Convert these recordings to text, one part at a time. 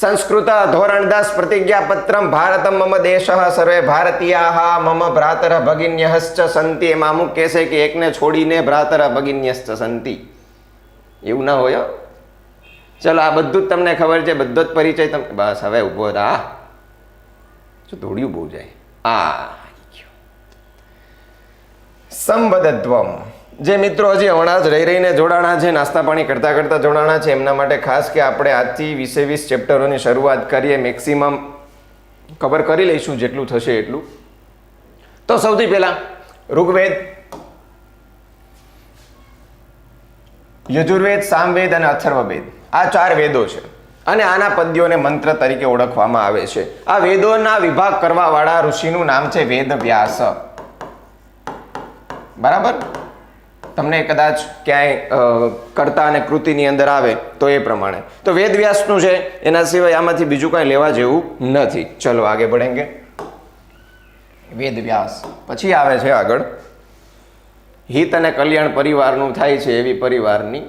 સંસ્કૃત ધોરણ દસ પ્રતિજ્ઞાપત્રમ ભારતમ મમ દેશ સર્વે ભારતીયા મમ ભ્રાતર ભગિન્યશ્ચ સંતિ એમાં અમુક કહેશે કે એકને છોડીને ભ્રાતર ભગિન્યશ્ચ સંતિ એવું ના હોય. ચલો આ બધું જ તમને ખબર છે, બધો જ પરિચય તમને બસ, હવે ઊભો થા શું દોડ્યું બહુ જાય. આ સંબદ્ધત્વમ જે મિત્રો હજી હમણાં જ રહી રહીને જોડાણા છે, નાસ્તા પાણી કરતા કરતા જોડાણા છે, એમના માટે ખાસ કે આપણે આજથી વીસે વીસ ચેપ્ટરોની શરૂઆત કરીએ, મેક્સિમમ કવર કરી લઈશું, જેટલું થશે એટલું. તો સૌથી પહેલા ઋગ્વેદ, યજુર્વેદ, સામવેદ અને અથર્વવેદ. આ ચાર વેદો છે અને આના પદ્યોને મંત્ર તરીકે ઓળખવામાં આવે છે. આ વેદોના વિભાગ કરવાવાળા ઋષિનું નામ છે વેદ વ્યાસ બરાબર? તમને કદાચ ક્યાંય કરતા અને કૃતિની અંદર આવે તો એ પ્રમાણે. તો વેદવ્યાસનું છે, એના સિવાય આમાંથી બીજું કાંઈ લેવા જેવું નથી. ચલો આગળ બઢેંગે વેદવ્યાસ. પછી આવે છે આગળ. હિત અને કલ્યાણ પરિવારનું થાય છે એવી પરિવારની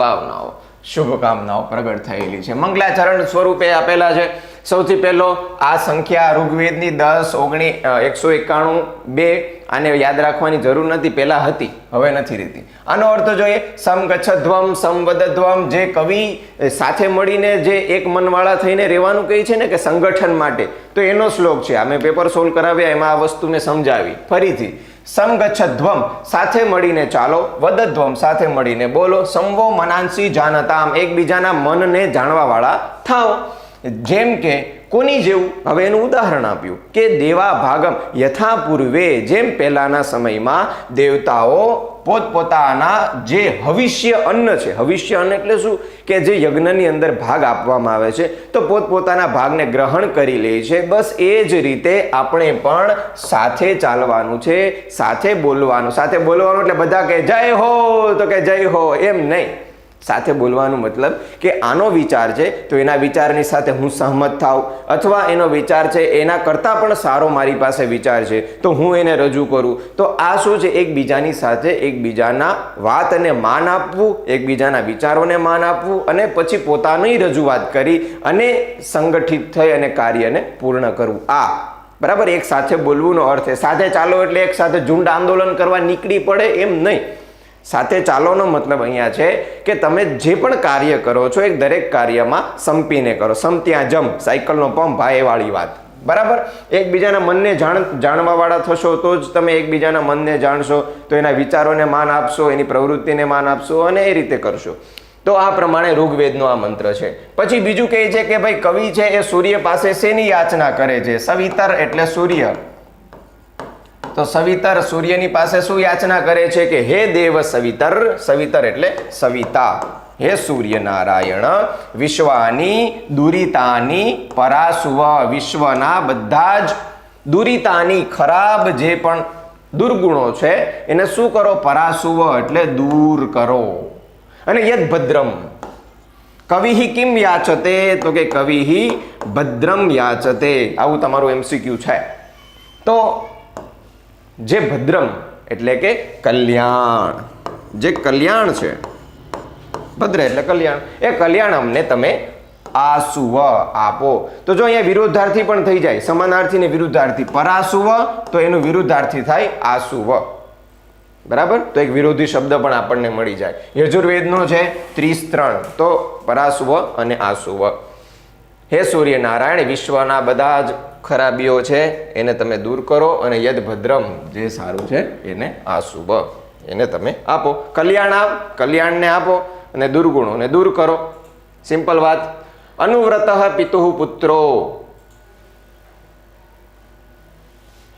ભાવનાઓ. શુભકામનાઓ પ્રગટ થયેલી છે. મંગલાચરણ સ્વરૂપે આપેલા છે. સૌથી પહેલો, આ સંખ્યા ઋગ્વેદની દસ, ઓગણી એકસો એકાણું, બે આને યાદ રાખવાની જરૂર નથી, પહેલાં હતી, હવે નથી રહેતી. આનો અર્થ જોઈએ સમગચ્છધ્વમ સમવદધ્વમ જે કવિ સાથે મળીને જે એક મનવાળા થઈને રહેવાનું કહે છે ને કે સંગઠન માટે. તો એનો શ્લોક છે, અમે પેપર સોલ્વ કરાવ્યા, એમાં આ વસ્તુને સમજાવી. ફરીથી સમગચ્છધ્વમ સાથે મળીને ચાલો વદધ્વમ સાથે મળીને બોલો, સંવો મનાંસી જાનતામ, એકબીજાના મનને જાણવાવાળા થાઓ. જેમ કે કોની જેવું? હવે એનું ઉદાહરણ આપ્યું કે દેવા ભાગમ યથા પૂર્વે જેમ પહેલાના સમયમાં દેવતાઓ પોતપોતાના જે હવિષ્ય અન્ન છે, હવિષ્ય અન્ન એટલે શું? કે જે યજ્ઞની અંદર ભાગ આપવામાં આવે છે, તો પોતપોતાના ભાગને ગ્રહણ કરી લે છે. બસ એ જ રીતે આપણે પણ સાથે ચાલવાનું છે, સાથે બોલવાનું. સાથે બોલવાનું એટલે બધા કહે, જય હો! તો કે, જય હો! એમ નહીં. સાથે બોલવાનું મતલબ કે આનો વિચાર છે, તો એના વિચારની સાથે હું સહમત થાવ અથવા એનો વિચાર છે, એના કરતાં પણ સારો મારી પાસે વિચાર છે, તો હું એને રજૂ કરું. તો આ શું છે? એકબીજાની સાથે એકબીજાના વાતને માન આપવું, એકબીજાના વિચારોને માન આપવું અને પછી પોતાની રજૂઆત કરી અને સંગઠિત થઈ અને કાર્યને પૂર્ણ કરવું. આ બરાબર? એક સાથે બોલવુંનો અર્થ છે સાથે ચાલો એટલે એક સાથે ઝુંડ આંદોલન કરવા નીકળી પડે એમ નહીં. સાથે ચાલોનો મતલબ અહીંયા છે કે તમે જે પણ કાર્ય કરો છો એ દરેક કાર્યમાં સંપીને કરો. સમત્યા જમ સાયકલનો પંપ એ વાત. બરાબર? એકબીજાના મનને જાણ, જાણવાવાળા થશો તો જ તમે એકબીજાના મનને જાણશો, તો એના વિચારોને માન આપશો, એની પ્રવૃત્તિને માન આપશો અને એ રીતે કરશો. તો આ પ્રમાણે ઋગ્વેદનો આ મંત્ર છે. પછી બીજું કહે છે કે ભાઈ કવિ છે એ સૂર્ય પાસે શેની યાચના કરે છે? સવિતર એટલે સૂર્ય. તો સવિતર સૂર્યની પાસે શું યાચના કરે છે કે હે દેવ સવિતર સવિતર એટલે સવિતા. હે સૂર્ય નારાયણ વિશ્વાની, દુરિતાની, પરાસુવ, વિશ્વના બધા જ દુરિતાની ખરાબ જે પણ દુર્ગુણો છે, એને શું કરો? પરાસુવ એટલે દૂર કરો. અને યદ ભદ્રમ. કવિ કિમ યાચતે? તો કે કવિ ભદ્રમ યાચતે. આવું તમારું એમસીક્યુ છે. તો જે ભદ્રમ, એટલે કે કલ્યાણ. જે કલ્યાણ છે, ભદ્ર એટલે કલ્યાણ. એ કલ્યાણ અમને તમે આસુવ આપો. તો જો અહીંયા વિરુદ્ધાર્થી પણ થઈ જાય, સમાનાર્થી ને વિરુદ્ધાર્થી. પરાસુવ, તો એનું વિરુદ્ધાર્થી થાય આસુવ. બરાબર? તો એક વિરોધી શબ્દ પણ આપણને મળી જાય. યજુર્વેદનો છે ત્રીસ ત્રણ. તો પરાસુવ અને આસુવ. હે સૂર્યનારાયણ, વિશ્વના બધા જ ખરાબીઓ છે, એને તમે દૂર કરો અને યદ ભદ્રમ, જે સારું છે, એને આશુભ. એને તમે આપો. કલ્યાણ આપ, કલ્યાણને આપો અને દુર્ગુણોને દૂર કરો. સિમ્પલ વાત. અનુવ્રત પિતુ પુત્રો.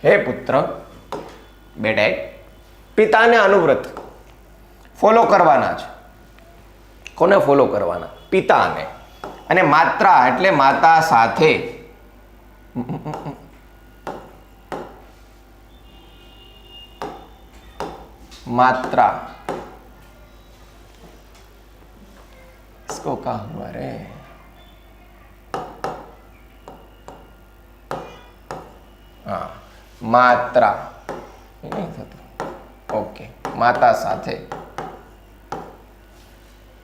હે પુત્ર, બેટા, પિતાને અનુવ્રત. ફોલો કરવાના છે. કોને ફોલો કરવાના? પિતાને. અને માત્રા, એટલે માતા સાથે. मात्रा इसको कहा हुआ रे હા માત્રા એ નહીં થતું ઓકે માતા સાથે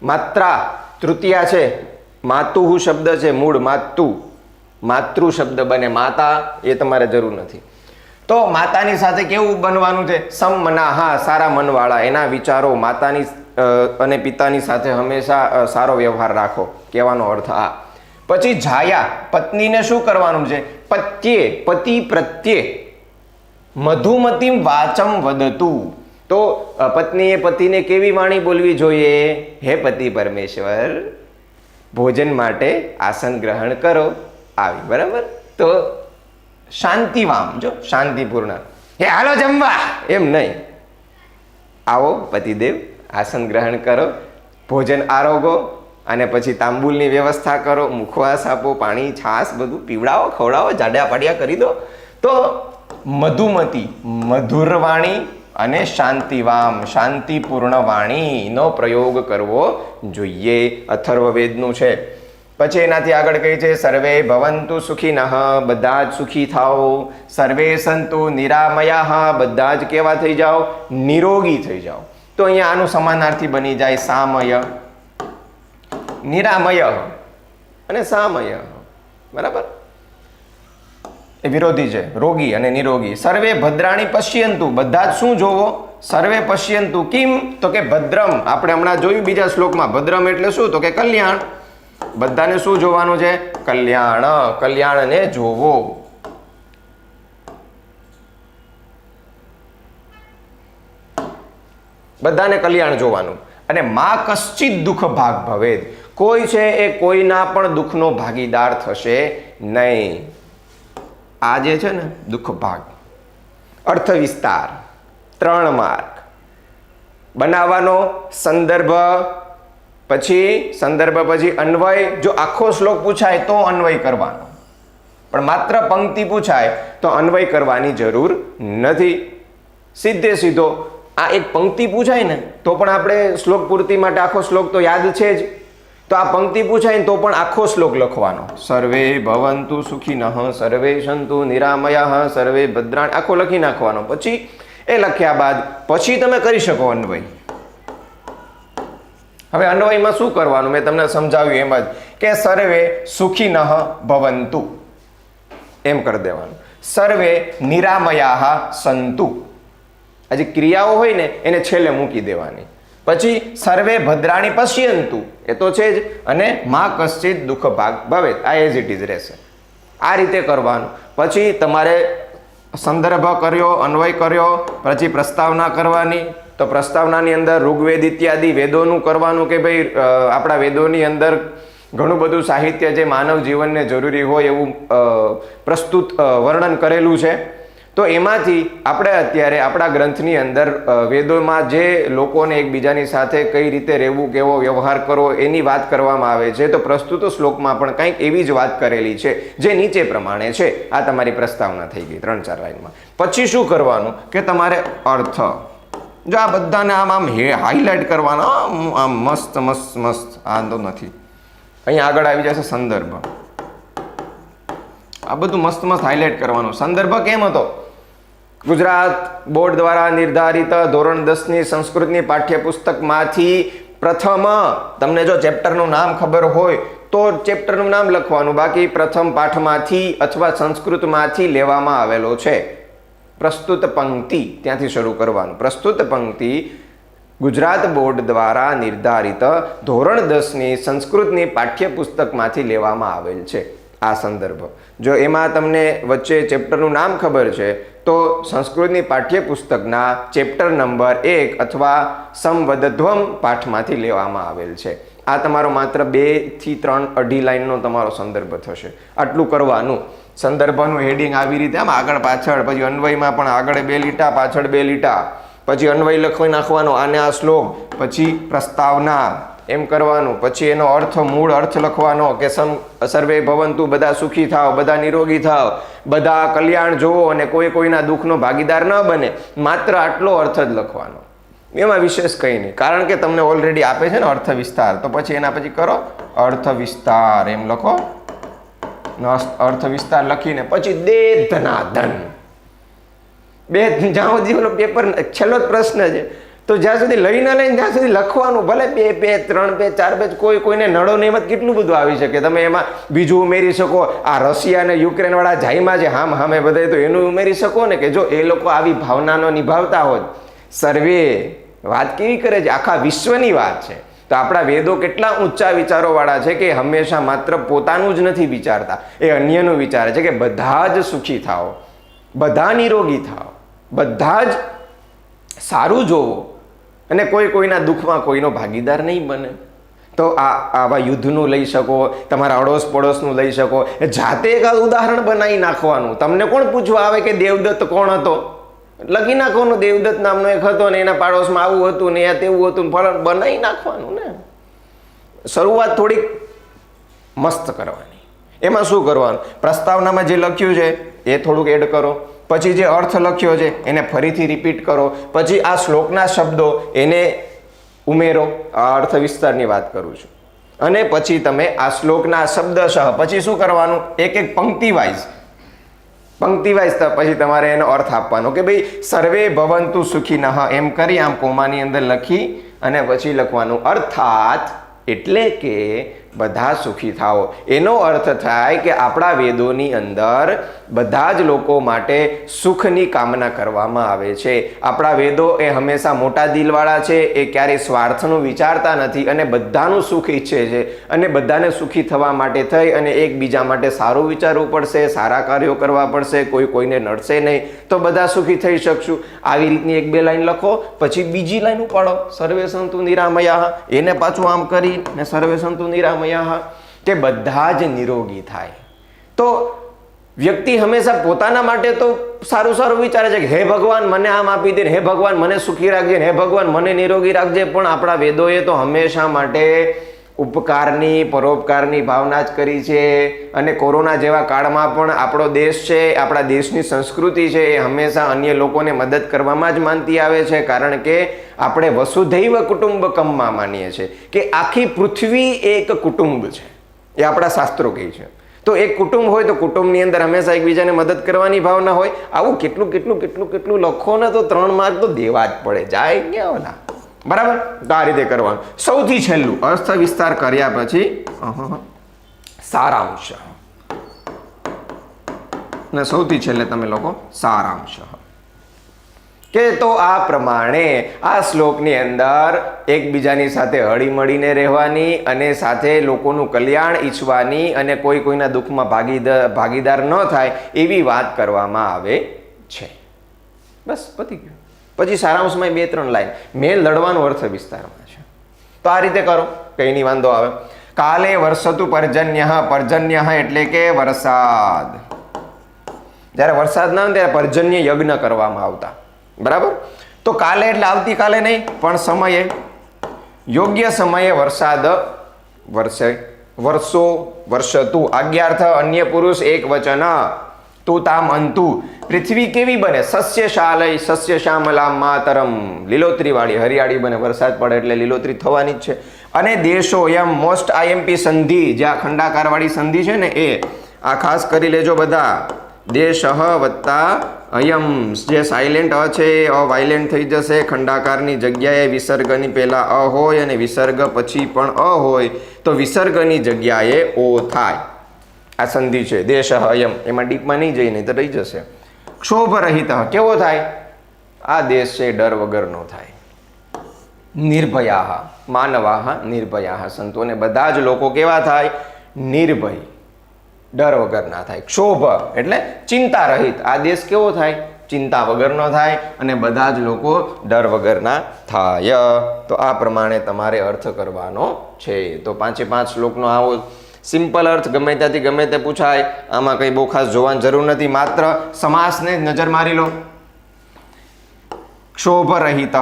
માત્રા તૃતીયા છે માતુહુ શબ્દ છે મૂળ માતુ માતૃ શબ્દ બને, માતા એ તમારે જરૂર નથી. તો માતાની સાથે કેવું બનવાનું છે? સમમના હા સારા મનવાળા, એના વિચારો માતાની અને પિતાની સાથે હંમેશા સારો વ્યવહાર રાખો, કહેવાનો અર્થ આ. પછી જાયા, પત્નીને શું કરવાનું છે? પત્યે, પતિ પ્રત્યે મધુમતીમ વાચમ વદતું. તો પત્નીએ પતિને કેવી વાણી બોલવી જોઈએ? હે પતિ પરમેશ્વર, ભોજન માટે આસન ગ્રહણ કરો. આવી, બરાબર? તો શાંતિવામ, જો, શાંતિપૂર્ણ. હે, હાલો જમવા. એમ નહીં. આવો, પતિદેવ, આસન ગ્રહણ કરો, ભોજન આરોગો, અને પછી તાંબુલની વ્યવસ્થા કરો, મુખવાસ આપો, પાણી, છાશ બધું પીવડાવો, ખવડાવો જાડ્યા પાડ્યા કરી દો. તો મધુમતી મધુર વાણી અને શાંતિવામ, શાંતિપૂર્ણ વાણીનો પ્રયોગ કરવો જોઈએ. અથર્વવેદનું છે. પછી એનાથી આગળ કહે છે, સર્વે ભવંતુ સુખીનઃ. બધા જ સુખી થાઓ. સર્વે સંતુ નિરામયા. બધા જ કેવા થઈ જાઓ? નિરોગી થઈ જાઓ. તો અહીંયા આનું સમાનાર્થી બની જાય સામય. નિરામય. અને સામય. બરાબર? એ વિરોધી છે. રોગી અને નિરોગી. સર્વે ભદ્રાણી પશ્યંતુ. બધા જ શું જોવો? સર્વે પશ્યંતુ. કિમ? તો કે ભદ્રમ. આપણે હમણાં જોયું બીજા શ્લોકમાં. ભદ્રમ એટલે શું? તો કે કલ્યાણ. બધાને શું જોવાનું છે? કલ્યાણ, કલ્યાણને જોવો. બધાને કલ્યાણ જોવાનું. અને માં કશ્ચિત દુઃખ ભાગ ભવેદ કોઈ છે એ કોઈના પણ દુઃખનો ભાગીદાર થશે નહીં. આ જે છે ને, દુઃખ ભાગ. અર્થ વિસ્તાર. ત્રણ માર્ક બનાવવાનો સંદર્ભ પછી સંદર્ભ પછી અન્વય, જો આખો શ્લોક પૂછાય તો અન્વય કરવાનો. પણ માત્ર પંક્તિ પૂછાય તો અન્વય કરવાની જરૂર નથી. સીધે સીધો આ એક પંક્તિ પૂછાય ને, તો પણ આપણે શ્લોક પૂર્તિ માટે આખો શ્લોક તો યાદ છે જ. તો આ પંક્તિ પૂછાય ને તો પણ આખો શ્લોક લખવાનો. સર્વે ભવંતુ સુખીનઃ, સર્વે સંતુ નિરામયા, સર્વે ભદ્રાણ, આખો લખી નાખવાનો. પછી એ લખ્યા બાદ, પછી તમે કરી શકો અન્વય. હવે અન્વયમાં શું કરવાનું? મેં તમને સમજાવ્યું એમ જ કે સર્વે સુખીનઃ ભવંતુ. એમ કરી દેવાનું. સર્વે નિરામયા સંતુ. આ જે ક્રિયાઓ હોય ને, એને છેલ્લે મૂકી દેવાની. પછી સર્વે ભદ્રાણી પશ્યંતુ. એ તો છે જ. અને મા કશ્ચિત દુઃખ ભાગ ભવે આ એઝ ઇટ ઇઝ રહેશે. આ રીતે કરવાનું. પછી તમારે સંદર્ભ કર્યો, અન્વય કર્યો, પછી પ્રસ્તાવના કરવાની. તો પ્રસ્તાવનાની અંદર ઋગ્વેદ ઇત્યાદિ વેદોનું કરવાનું કે ભાઈ આપણા વેદોની અંદર ઘણું બધું સાહિત્ય જે માનવ જીવનને જરૂરી હોય એવું પ્રસ્તુત વર્ણન કરેલું છે. તો એમાંથી આપણે અત્યારે આપણા ગ્રંથની અંદર વેદોમાં જે લોકોને એકબીજાની સાથે કઈ રીતે રહેવું, કેવો વ્યવહાર કરવો એની વાત કરવામાં આવે છે. તો પ્રસ્તુત શ્લોકમાં પણ કંઈક એવી જ વાત કરેલી છે, જે નીચે પ્રમાણે છે. આ તમારી પ્રસ્તાવના થઈ ગઈ, ત્રણ ચાર લાઈનમાં. પછી શું કરવાનું? કે તમારે અર્થ જો આ બધાને આમ આમ હે હાઇલાઇટ કરવાના, આમ મસ્ત મસ્ત મસ્ત. આ તો નથી. અહીંયા આગળ આવી જશે સંદર્ભ. આ બધું મસ્ત મસ્ત હાઇલાઇટ કરવાનું. સંદર્ભ કેમ હતો? ગુજરાત બોર્ડ દ્વારા નિર્ધારિત ધોરણ દસની સંસ્કૃતની પાઠ્યપુસ્તકમાંથી પ્રથમ, તમને જો ચેપ્ટરનું નામ ખબર હોય, તો ચેપ્ટરનું નામ લખવાનું. બાકી પ્રથમ પાઠમાંથી અથવા સંસ્કૃતમાંથી લેવામાં આવેલો છે. પ્રસ્તુત પંક્તિ ત્યાંથી શરૂ કરવાનું. પ્રસ્તુત પંક્તિ ગુજરાત બોર્ડ દ્વારા નિર્ધારિત ધોરણ દસની સંસ્કૃતની પાઠ્યપુસ્તકમાંથી લેવામાં આવેલ છે. આ સંદર્ભ. જો એમાં તમને વચ્ચે ચેપ્ટરનું નામ ખબર છે, તો સંસ્કૃતની પાઠ્યપુસ્તકના ચેપ્ટર નંબર એક અથવા સમવદધ્વમ પાઠમાંથી લેવામાં આવેલ છે. આ તમારો માત્ર બેથી ત્રણ અઢી લાઈનનો તમારો સંદર્ભ થશે. આટલું કરવાનું. સંદર્ભનું હેડિંગ આવી રીતે આમ આગળ પાછળ, પછી અન્વયમાં પણ આગળ બે લીટા, પાછળ બે લીટા. પછી અન્વય લખી નાખવાનો, આને આ શ્લોક. પછી પ્રસ્તાવના. એમ કરવાનું. પછી એનો અર્થ, મૂળ અર્થ લખવાનો કે સમ, સર્વે ભવંતુ બધા સુખી થાવ બધા નિરોગી થાવ બધા કલ્યાણ જોવો અને કોઈ કોઈના દુઃખનો ભાગીદાર ન બને. માત્ર આટલો અર્થ જ લખવાનો. એમાં વિશેષ કંઈ નહીં. કારણ કે તમને ઓલરેડી આપે છે ને અર્થ વિસ્તાર. તો પછી એના પછી કરો, અર્થ વિસ્તાર. એમ લખો. અર્થ વિસ્તાર લખીને પછી દે ધના ધન બે જ્યાં સુધી ઓલો પેપર છેલ્લો જ પ્રશ્ન છે. તો જ્યાં સુધી લઈને લઈને ત્યાં સુધી લખવાનું, ભલે બે બે, ત્રણ બે, ચાર પેજ કોઈ, કોઈને નડો નહીં એમાં કેટલું બધું આવી શકે. તમે એમાં બીજું ઉમેરી શકો. આ રશિયા અને યુક્રેનવાળા જાઈમાં જે હામ, હામે બધાય તો એનું ઉમેરી શકો ને કે જો એ લોકો આવી ભાવનાનો નિભાવતા હોત. સર્વે વાત કેવી કરે છે? આખા વિશ્વની વાત છે. તો આપણા વેદો કેટલા ઊંચા વિચારોવાળા છે કે હંમેશા માત્ર પોતાનું જ નથી વિચારતા. એ અન્યનું વિચારે છે કે બધા જ સુખી થાઓ, બધા નિરોગી થાઓ, બધા જ સારું જોવો અને કોઈ કોઈના દુઃખમાં કોઈનો ભાગીદાર નહીં બને. તો આ આવા યુદ્ધનું લઈ શકો, તમારા અડોશ પડોશનું લઈ શકો. જાતે એક ઉદાહરણ બનાવી નાખવાનું. તમને કોણ પૂછવા આવે કે દેવદત્ત કોણ હતો? લખી નાખવાનું દેવદત્ત નામનો એક હતો ને એના પાડોશમાં આવું હતું ને આ તેવું હતું ફળ બનાવી નાખવાનું ને. શરૂઆત થોડીક મસ્ત કરવાની. એમાં શું કરવાનું? પ્રસ્તાવનામાં જે લખ્યું છે, એ થોડુંક એડ કરો. પછી જે અર્થ લખ્યો છે, એને ફરીથી રિપીટ કરો. પછી આ શ્લોકના શબ્દો એને ઉમેરો. આ અર્થ વિસ્તારની વાત કરું છું. અને પછી તમે આ શ્લોકના શબ્દશઃ, પછી શું કરવાનું? એક એક પંક્તિ વાઇઝ પંક્તિ વાઇઝ પછી તમારે એનો અર્થ આપવાનો કે ભાઈ, સર્વે ભવંતુ સુખી નહ એમ કરી આમ કોમાની અંદર લખી અને પછી લખવાનું. અર્થાત એટલે કે બધા સુખી થાઓ. એનો અર્થ થાય કે આપણા વેદોની અંદર બધા જ લોકો માટે સુખની કામના કરવામાં આવે છે. આપણા વેદો એ હંમેશા મોટા દિલવાળા છે, એ ક્યારેય સ્વાર્થનું વિચારતા નથી અને બધાનું સુખ ઈચ્છે છે. અને બધાને સુખી થવા માટે થઈ અને એકબીજા માટે સારું વિચારવું પડશે, સારા કાર્યો કરવા પડશે, કોઈ કોઈને નડશે નહીં, તો બધા સુખી થઈ શકશું. આવી રીતની એક બે લાઈન લખો, પછી બીજી લાઈન ઉપાડો. સર્વે સંતુ નિરામયા. એને પાછું આમ કરી ને સર્વે સંતુ નિરામયા. કે બધા જ નિરોગી થાય. તો વ્યક્તિ હંમેશા પોતાના માટે તો સારું સારું વિચારે છે કે, હે ભગવાન, મને આમ આપી દે હે ભગવાન, મને સુખી રાખજે હે ભગવાન, મને નિરોગી રાખજે. પણ આપણા વેદોએ તો હંમેશા માટે ઉપકારની, પરોપકારની ભાવના જ કરી છે. અને કોરોના જેવા કાળમાં પણ આપણો દેશ છે, આપણા દેશની સંસ્કૃતિ છે, એ હંમેશા અન્ય લોકોને મદદ કરવામાં જ માનતી આવે છે. કારણ કે આપણે વસુધૈવ કુટુંબકમમાં માનીએ છીએ કે આખી પૃથ્વી એક કુટુંબ છે. એ આપણા શાસ્ત્રો કહે છે. તો એક કુટુંબ હોય તો કુટુંબની અંદર હંમેશા એકબીજાને મદદ કરવાની ભાવના હોય. આવું કેટલું કેટલું કેટલું કેટલું લખો ને તો ત્રણ માર્ક તો દેવા જ પડે. જાય ક્યાં ઓલા? બરાબર? તો આ રીતે કરવાનું. સૌથી છેલ્લું. અર્થ વિસ્તાર કર્યા પછી સારાંશ. ને સૌથી છેલ્લે તમે લોકો, સારાંશ. કે તો આ પ્રમાણે આ શ્લોકની અંદર એકબીજાની સાથે હળીમળીને રહેવાની અને સાથે લોકોનું કલ્યાણ ઈચ્છવાની અને કોઈ કોઈના દુઃખમાં ભાગીદાર ભાગીદાર ન થાય એવી વાત કરવામાં આવે છે. બસ, પતી ગયું. પછી સારાંશમાં બે ત્રણ લાઈન. મેં લડવાનો અર્થ વિસ્તારમાં છે. તો આ રીતે કરો. કઈ નહીં, વાંધો આવે. કાલે વરસતું પર્જન્ય પર્જન્ય એટલે કે વરસાદ. જ્યારે વરસાદ ના ત્યારે પર્જન્ય યજ્ઞ કરવામાં આવતા. બરાબર? તો કાલે એટલે આવતીકાલે નહીં, પણ સમયે. યોગ્ય સમયે વરસાદ વરસે. વર્ષો, વર્ષતું. આજ્ઞાર્થ અન્ય પુરુષ એક વચન. તું તામ અંતુ પૃથ્વી કેવી બને સસ્ય શાલય સસ્ય શ્યામલા માતરમ લીલોતરીવાળી હરિયાળી બને વરસાદ પડે એટલે લીલોતરી થવાની જ છે અને દેશો એમ મોસ્ટ આઈએમપી સંધિ જે ખંડાકાર વાળી સંધિ છે ને એ આ ખાસ કરી લેજો બધા દેશ વત્તા અયમ જે સાયલેન્ટ અ છે એ અવાયલેન્ટ થઈ જશે ખંડાકારની જગ્યાએ વિસર્ગની પહેલાં અ હોય અને વિસર્ગ પછી પણ અ હોય તો વિસર્ગની જગ્યાએ ઓ થાય આ સંધિ છે. દેશ અયમ. એમાં ડીપમાં નહીં જઈને તો રહી જશે. ક્ષોભ રહિત કેવો થાય? આ દેશ છે, ડર વગરનો થાય. નિર્ભયા. માનવાહ નિર્ભયા સંતોને બધા જ લોકો કેવા થાય? નિર્ભય. ડર વગરના થાય. ક્ષોભ એટલે ચિંતા રહિત આ દેશ કેવો થાય? ચિંતા વગરનો થાય અને બધા જ લોકો ડર વગરના થાય. તો આ પ્રમાણે તમારે અર્થ કરવાનો છે. તો પાંચે પાંચ શ્લોકનો આવો સિમ્પલ અર્થ, ગમે ત્યાંથી ગમે તે પૂછાય, આમાં કંઈ બહુ ખાસ જોવાની જરૂર નથી. માત્ર સમાસને નજર મારી લો. ક્ષોભ રહિત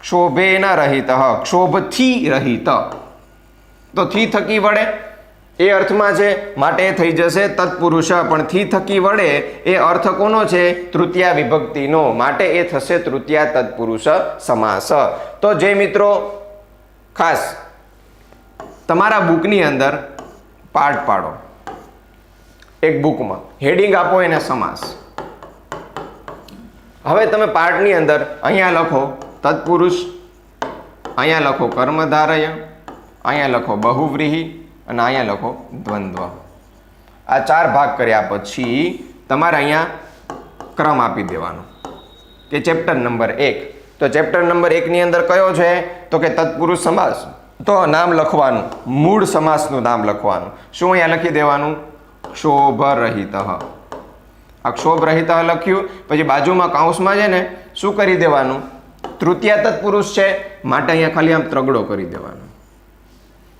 ક્ષોભેન રહિત, ક્ષોભથી રહિત. તો થી થકી વડે એ અર્થમાં છે, માટે થઈ જશે તત્પુરુષ, પણ થી થકી વડે એ અર્થ કોનો છે? તૃતીયા વિભક્તિનો. માટે એ થશે તૃતીયા તત્પુરુષ, સમાસ. તો જે મિત્રો, ખાસ, તમારા બુકની અંદર પાર્ટ પાડો. એક બુકમાં. હેડિંગ આપો એને સમાસ. હવે તમે પાર્ટની અંદર અહીંયા લખો, તત્પુરુષ, અહીંયા લખો કર્મધારય, અહીંયા લખો બહુવ્રીહી અને અહીંયા લખો દ્વંદ્વ. આ ચાર ભાગ કર્યા પછી તમારે અહીંયા ક્રમ આપી દેવાનો. કે ચેપ્ટર નંબર એક. તો ચેપ્ટર નંબર એકની અંદર કયો છે? તો કે તત્પુરુષ સમાસ. તો નામ લખવાનું, મૂળ સમાસનું નામ લખવાનું. શું અહીંયા લખી દેવાનું? ક્ષોભરહિત. આ ક્ષોભરહિત લખ્યું, પછી બાજુમાં કાઉન્સમાં છે ને, શું કરી દેવાનું? તૃતીય તત્પુરુષ છે, માટે અહીંયા ખાલી આમ ત્રગડો કરી દેવાનો.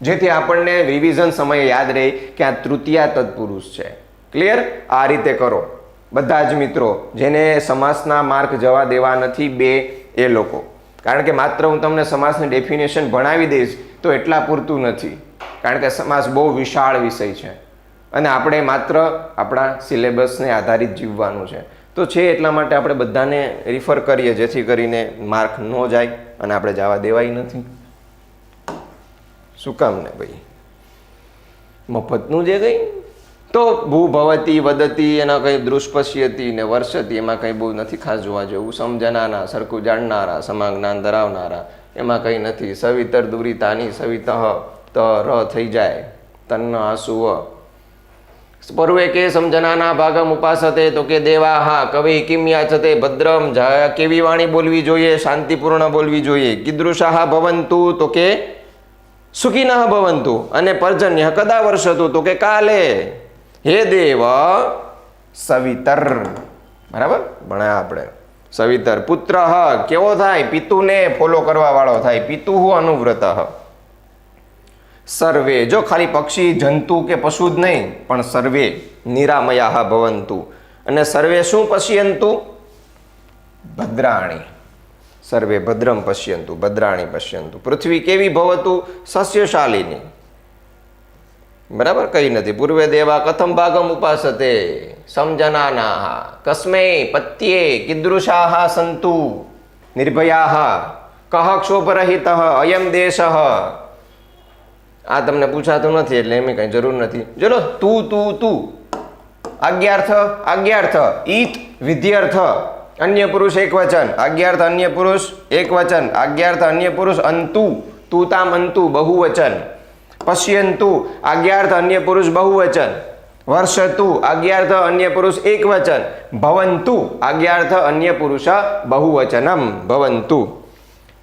જેથી આપણને રિવિઝન સમયે યાદ રહે કે આ તૃતીય તત્પુરુષ છે. ક્લિયર આ રીતે કરો. બધા જ મિત્રો, જેને સમાસના માર્ક જવા દેવા નથી બે, એ લોકો. કારણ કે માત્ર હું તમને સમાસની ડેફિનેશન ભણાવી દઈશ તો એટલા પૂરતું નથી. કારણ કે સમાસ બહુ વિશાળ વિષય છે. અને આપણે માત્ર આપણા સિલેબસને આધારિત જીવવાનું છે. તો છે એટલા માટે આપણે બધાને રિફર કરીએ, જેથી કરીને માર્ક ન જાય અને આપણે જવા દેવાય નથી. શું કામ ને ભાઈ? મફતનું જે કંઈ? તો ભૂ ભવતી, વદતી, એના કંઈ દૃષ્પશ્યતી ને વર્ષતી, એમાં કંઈ બહુ નથી ખાસ જોવા જેવું. સમજનાના સરખું જાણનારા સમાજ્ઞાન ધરાવનારા, એમાં કંઈ નથી. સવિતર દુરિતાની સવિતઃ ત ર થઈ જાય. તન્ન આસુવ. પર્વે કે સમજનાના ભાગમ ઉપાસતે તો કે દેવા હા કવિ કિમ્યા છતે ભદ્રમ કેવી વાણી બોલવી જોઈએ? શાંતિપૂર્ણ બોલવી જોઈએ. કીદૃશાહ ભવંતુ તો કે સુખિનઃ ભવંતુ. અને પર્જન્ય કદા વર્ષતું? તો કે કાલે. હે દેવ, સવિતર. બરાબર? ભણ્યા આપણે. સવિતર. પુત્ર, કેવો થાય? પિતુને ફોલો કરવા વાળો થાય. પિતુ અનુવ્રત. સર્વે. જો ખાલી પક્ષી, જંતુ કે પશુ જ નહીં, પણ સર્વે નિરામયા ભવંતુ. અને સર્વે શું પશ્યંતુ? ભદ્રાણી. સર્વે ભદ્રમ પશ્યંતુ, ભદ્રાણી પશ્યંતુ. પૃથ્વી કેવી ભવતું? સસ્યશાલિની. બરાબર કઈ નથી. પૂર્વે દેવા કથમ ભાગમ ઉપાસતે. સમજનાના કસ્મે પત્યે કીદૃશાહ સંતુ. નિર્ભયા કહ ક્ષોભરહિત અયમ દેશ. આ તમને પૂછાતું નથી એટલે એમ કઈ જરૂર નથી. ચલો, તું તું તું. આજ્ઞાર્થ આજ્ઞાર્થ ઈત વિધ્યર્થ અન્ય પુરુષ એક વચન. આજ્ઞાર્થ અન્ય પુરુષ એક વચન. આજ્ઞાર્થ અન્ય પુરુષ અંતુ. તું તામ અંતુ, બહુવચન. પશ્યંતુ આજ્ઞાર્થ અન્ય પુરુષ બહુવચન. વર્ષતુ આજ્ઞાર્થ અન્ય પુરુષ એક વચન ભવંતુ આજ્ઞાર્થ અન્ય પુરુષ બહુવચનમ. ભવંતુ.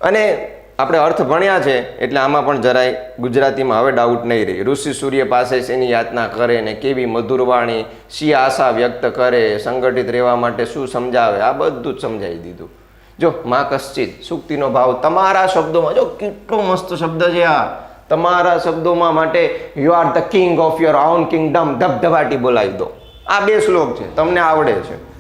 અને આપણે અર્થ ભણ્યા છે, એટલે આમાં પણ જરાય ગુજરાતીમાં હવે ડાઉટ નહીં રહી. ઋષિ સૂર્ય પાસે શેની યાતના કરે ને કેવી મધુરવાણી શી આશા વ્યક્ત કરે, સંગઠિત રહેવા માટે શું સમજાવે, આ બધું જ સમજાવી દીધું. જો, મા કશ્ચિત, સુક્તિનો ભાવ તમારા શબ્દોમાં, જો, કેટલો મસ્ત શબ્દ છે આ. તમારા શબ્દોમાં માટે you are the king of your own kingdom ધબધબાટી બોલાવી દો. આ બે શ્લોક છે, તમને આવડે છે.